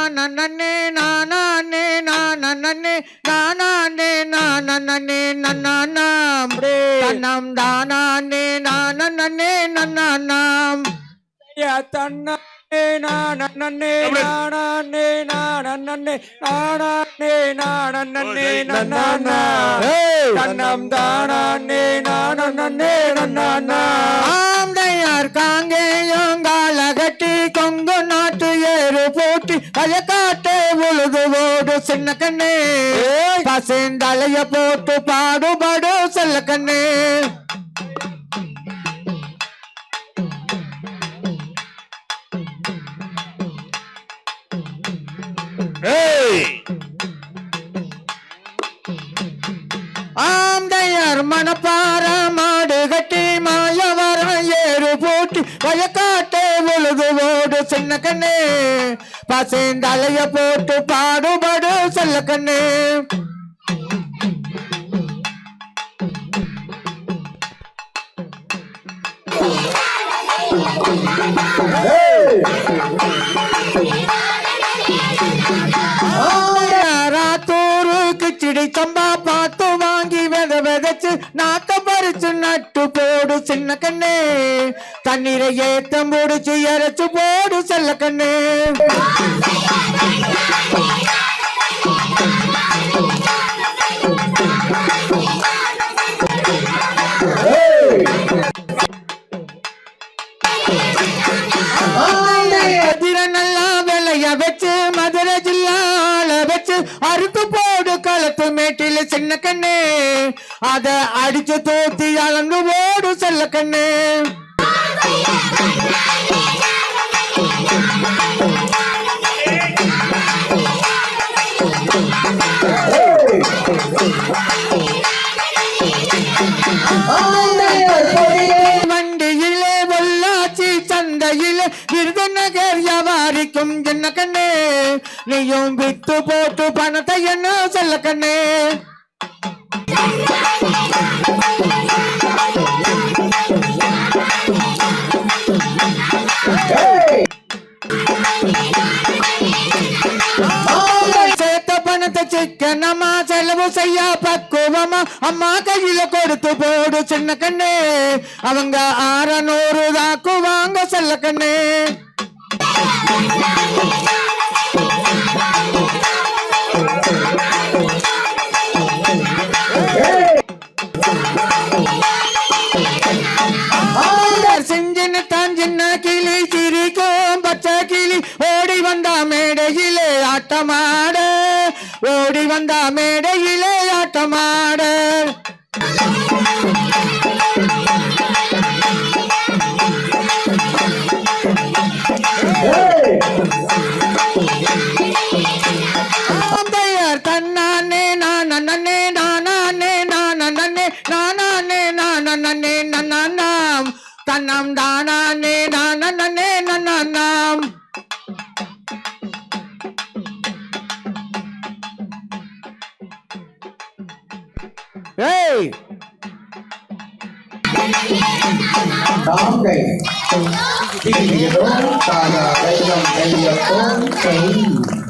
நானே நானே நானே நானே நானே நன்னாம் தன்னம் தானே நானே நன்னாம் தன்னே நானே நானே நானே நானே நானே நன்னானா தன்னம் தானே நானே நன்னானா ஆம்டையார் காங்கேயங்கால கட்டி சின்ன கண்ணே. பசேந்தலைய போட்டு பாடுபாடு செல்ல கண்ணே. ஆந்தையர் மணப்பார வயக்காட்டே உழுது ஓடு சின்ன கண்ணே. பசேந்தலைய போட்டு பாடுபடு சொல்ல கண்ணே. ராத்தூருக்கு கிச்சிடி சம்ப சின்ன கண்ணே. தண்ணீரை ஏத்தம் முடிச்சு இறைச்சு போடு செல்ல கண்ணே. களத்து சின்ன கண்ணு. அத அடிச்சு தோத்தி அலங்கு ஓடு செல்ல கண்ணு. வண்டியிலே பொள்ளாச்சி சந்தையிலே விருதுநகர் வியாபாரிக்கும் என்ன கண்ணே? நீயும் வித்து போட்டு பணத்தை என்ன சொல்ல கண்ணே? சேர்த்த பணத்தை சிக்கனமா செலவு செய்ய பக்குவமா அம்மா கையில கொடுத்து போடு சின்ன கண்ணே. அவங்க ஆறநூறு தாக்குவாங்க செல்ல கண்ணே. ஆட்டமாட. ஓடி வந்தா மேடையிலே ஆட்டமாட. nam na ni na na na ni na na nam Hey! Tám ngày gì đó Ta là đây là đây